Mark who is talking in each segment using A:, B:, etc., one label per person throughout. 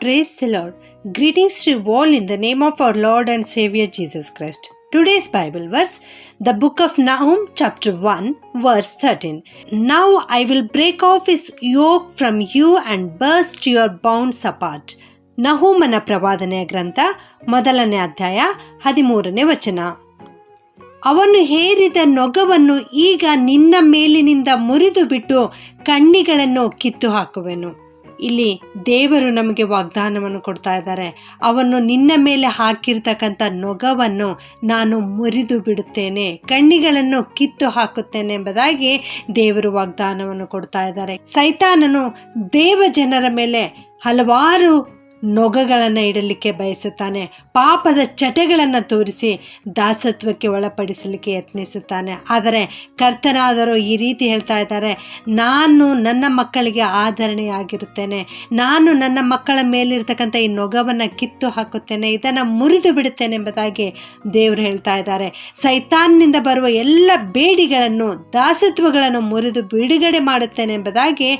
A: Praise the Lord. Greetings to you all in the name of our Lord and Savior Jesus Christ. Today's Bible verse, the book of Nahum, chapter 1, verse 13. Now I will break off his yoke from you and burst your bonds apart. ನಹೂಮನ ಪ್ರವಾದನೆಯ ಗ್ರಂಥ ಮೊದಲನೇ ಅಧ್ಯಾಯ ಹದಿಮೂರನೇ ವಚನ ಅವನು ಹೇರಿದ ನೊಗವನ್ನು ಈಗ ನಿನ್ನ ಮೇಲಿನಿಂದ ಮುರಿದು ಬಿಟ್ಟು ಕಣ್ಣಿಗಳನ್ನು ಕಿತ್ತು ಹಾಕುವೆನು ಇಲ್ಲಿ ದೇವರು ನಮಗೆ ವಾಗ್ದಾನವನ್ನು ಕೊಡ್ತಾ ಇದ್ದಾರೆ. ಅವನು ನಿನ್ನ ಮೇಲೆ ಹಾಕಿರ್ತಕ್ಕಂಥ ನೊಗವನ್ನು ನಾನು ಮುರಿದು ಬಿಡುತ್ತೇನೆ. ಕಣ್ಣಿಗಳನ್ನು ಕಿತ್ತು ಹಾಕುತ್ತೇನೆ ಎಂಬುದಾಗಿ ದೇವರು ವಾಗ್ದಾನವನ್ನು ಕೊಡ್ತಾ ಇದ್ದಾರೆ. ಸೈತಾನನು ದೇವ ಜನರ ಮೇಲೆ ಹಲವಾರು ನೊಗಗಳನ್ನು ಇಡಲಿಕ್ಕೆ ಬಯಸುತ್ತಾನೆ. ಪಾಪದ ಚಟಗಳನ್ನು ತೋರಿಸಿ ದಾಸತ್ವಕ್ಕೆ ಒಳಪಡಿಸಲಿಕ್ಕೆ ಯತ್ನಿಸುತ್ತಾನೆ. ಆದರೆ ಕರ್ತನಾದರೂ ಈ ರೀತಿ ಹೇಳ್ತಾ ಇದ್ದಾರೆ, ನಾನು ನನ್ನ ಮಕ್ಕಳಿಗೆ ಆಧರಣೆಯಾಗಿರುತ್ತೇನೆ ನಾನು ನನ್ನ ಮಕ್ಕಳ ಮೇಲಿರ್ತಕ್ಕಂಥ ಈ ನೊಗವನ್ನು ಕಿತ್ತು ಹಾಕುತ್ತೇನೆ. ಇದನ್ನು ಮುರಿದು ಬಿಡುತ್ತೇನೆ ಎಂಬುದಾಗಿ ದೇವರು ಹೇಳ್ತಾ ಇದ್ದಾರೆ. ಸೈತಾನ್ನಿಂದ ಬರುವ ಎಲ್ಲ ಬೇಡಿಗಳನ್ನು, ದಾಸತ್ವಗಳನ್ನು ಮುರಿದು ಬಿಡುಗಡೆ ಮಾಡುತ್ತೇನೆ ಎಂಬುದಾಗಿ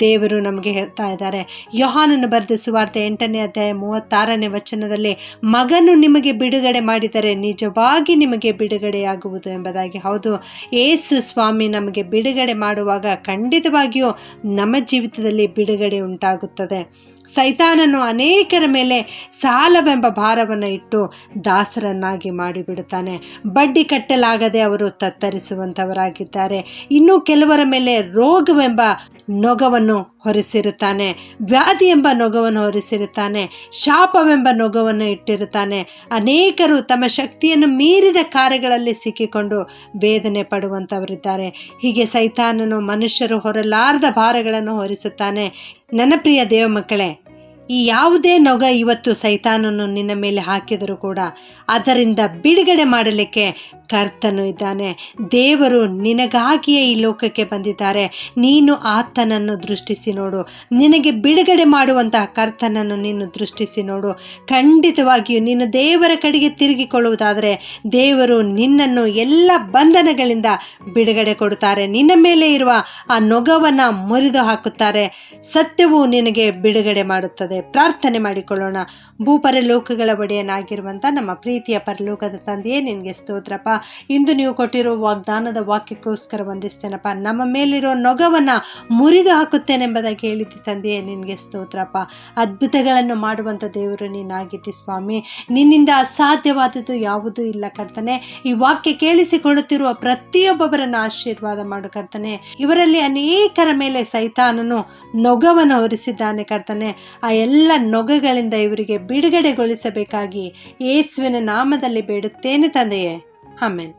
A: ದೇವರು ನಮಗೆ ಹೇಳ್ತಾ ಇದ್ದಾರೆ. ಯೋಹಾನನ್ನು ಬರೆದ ಸುವಾರ್ತೆ ಅಧ್ಯಾಯ ಮೂವತ್ತಾರನೇ ವಚನದಲ್ಲಿ, ಮಗನು ನಿಮಗೆ ಬಿಡುಗಡೆ ಮಾಡಿದರೆ ನಿಜವಾಗಿ ನಿಮಗೆ ಬಿಡುಗಡೆಯಾಗುವುದು ಎಂಬುದಾಗಿ. ಹೌದು, ಏಸು ಸ್ವಾಮಿ ನಮಗೆ ಬಿಡುಗಡೆ ಮಾಡುವಾಗ ಖಂಡಿತವಾಗಿಯೂ ನಮ್ಮ ಜೀವಿತದಲ್ಲಿ ಬಿಡುಗಡೆ ಉಂಟಾಗುತ್ತದೆ. ಸೈತಾನನು ಅನೇಕರ ಮೇಲೆ ಸಾಲವೆಂಬ ಭಾರವನ್ನು ಇಟ್ಟು ದಾಸರನ್ನಾಗಿ ಮಾಡಿಬಿಡುತ್ತಾನೆ. ಬಡ್ಡಿ ಕಟ್ಟಲಾಗದೆ ಅವರು ತತ್ತರಿಸುವಂಥವರಾಗಿದ್ದಾರೆ. ಇನ್ನು ಕೆಲವರ ಮೇಲೆ ರೋಗವೆಂಬ ನೊಗವನ್ನು ಹೊರಿಸಿರುತ್ತಾನೆ. ವ್ಯಾಧಿ ಎಂಬ ನೊಗವನ್ನು ಹೊರಿಸಿರುತ್ತಾನೆ. ಶಾಪವೆಂಬ ನೊಗವನ್ನು ಇಟ್ಟಿರುತ್ತಾನೆ. ಅನೇಕರು ತಮ್ಮ ಶಕ್ತಿಯನ್ನು ಮೀರಿದ ಕಾರ್ಯಗಳಲ್ಲಿ ಸಿಕ್ಕಿಕೊಂಡು ವೇದನೆ ಪಡುವಂಥವರಿದ್ದಾರೆ ಹೀಗೆ ಸೈತಾನನು ಮನುಷ್ಯರು ಹೊರಲಾರದ ಭಾರಗಳನ್ನು ಹೊರಿಸುತ್ತಾನೆ. ನನ್ನ ಪ್ರಿಯ ದೇವ ಮಕ್ಕಳೇ ಈ ಯಾವುದೇ ನೊಗ ಇವತ್ತು ಸೈತಾನನ್ನು ನಿನ್ನ ಮೇಲೆ ಹಾಕಿದರೂ ಕೂಡ ಅದರಿಂದ ಬಿಡುಗಡೆ ಮಾಡಲಿಕ್ಕೆ ಕರ್ತನು ಇದ್ದಾನೆ. ದೇವರು ನಿನಗಾಗಿಯೇ ಈ ಲೋಕಕ್ಕೆ ಬಂದಿದ್ದಾರೆ. ನೀನು ಆತನನ್ನು ದೃಷ್ಟಿಸಿ ನೋಡು. ನಿನಗೆ ಬಿಡುಗಡೆ ಮಾಡುವಂತಹ ಕರ್ತನನ್ನು ನೀನು ದೃಷ್ಟಿಸಿ ನೋಡು. ಖಂಡಿತವಾಗಿಯೂ ನೀನು ದೇವರ ಕಡೆಗೆ ತಿರುಗಿಕೊಳ್ಳುವುದಾದರೆ ದೇವರು ನಿನ್ನನ್ನು ಎಲ್ಲ ಬಂಧನಗಳಿಂದ ಬಿಡುಗಡೆ ಕೊಡುತ್ತಾರೆ. ನಿನ್ನ ಮೇಲೆ ಇರುವ ಆ ನೊಗವನ್ನು ಮುರಿದು ಹಾಕುತ್ತಾರೆ. ಸತ್ಯವು ನಿನಗೆ ಬಿಡುಗಡೆ ಮಾಡುತ್ತದೆ. ಪ್ರಾರ್ಥನೆ ಮಾಡಿಕೊಳ್ಳೋಣ. ಭೂಪರಲೋಕಗಳ ಒಡೆಯನಾಗಿರುವಂಥ ನಮ್ಮ ಪ್ರೀತಿಯ ಪರಲೋಕದ ತಂದೆಯೇ, ನಿನಗೆ ಸ್ತೋತ್ರಪ್ಪ. ಇಂದು ನೀವು ಕೊಟ್ಟಿರೋ ವಾಗ್ದಾನದ ವಾಕ್ಯಕ್ಕೋಸ್ಕರ ವಂದಿಸ್ತೇನಪ್ಪ. ನಮ್ಮ ಮೇಲಿರೋ ನೊಗವನ್ನು ಮುರಿದು ಹಾಕುತ್ತೇನೆಂಬುದಾಗಿ ಹೇಳಿದ್ದೆ ತಂದೆಯೇ, ನಿನಗೆ ಸ್ತೋತ್ರಪ್ಪ. ಅದ್ಭುತಗಳನ್ನು ಮಾಡುವಂಥ ದೇವರು ನೀನಾಗಿದ್ದಿ ಸ್ವಾಮಿ. ನಿನ್ನಿಂದ ಅಸಾಧ್ಯವಾದದ್ದು ಯಾವುದೂ ಇಲ್ಲ ಕರ್ತನೆ. ಈ ವಾಕ್ಯ ಕೇಳಿಸಿಕೊಳ್ಳುತ್ತಿರುವ ಪ್ರತಿಯೊಬ್ಬೊಬ್ಬರನ್ನು ಆಶೀರ್ವಾದ ಮಾಡು ಕರ್ತನೆ. ಇವರಲ್ಲಿ ಅನೇಕರ ಮೇಲೆ ಸೈತಾನನು ನೊಗವನ್ನು ಹೊರಿಸಿದ್ದಾನೆ ಕರ್ತನೆ. ಆ ಎಲ್ಲ ನೊಗಗಳಿಂದ ಇವರಿಗೆ ಬಿಡುಗಡೆಗೊಳಿಸಬೇಕಾಗಿ ಯೇಸುವಿನ ನಾಮದಲ್ಲಿ ಬೇಡುತ್ತೇನೆ ತಂದೆಯೇ. ಆಮೇನ್.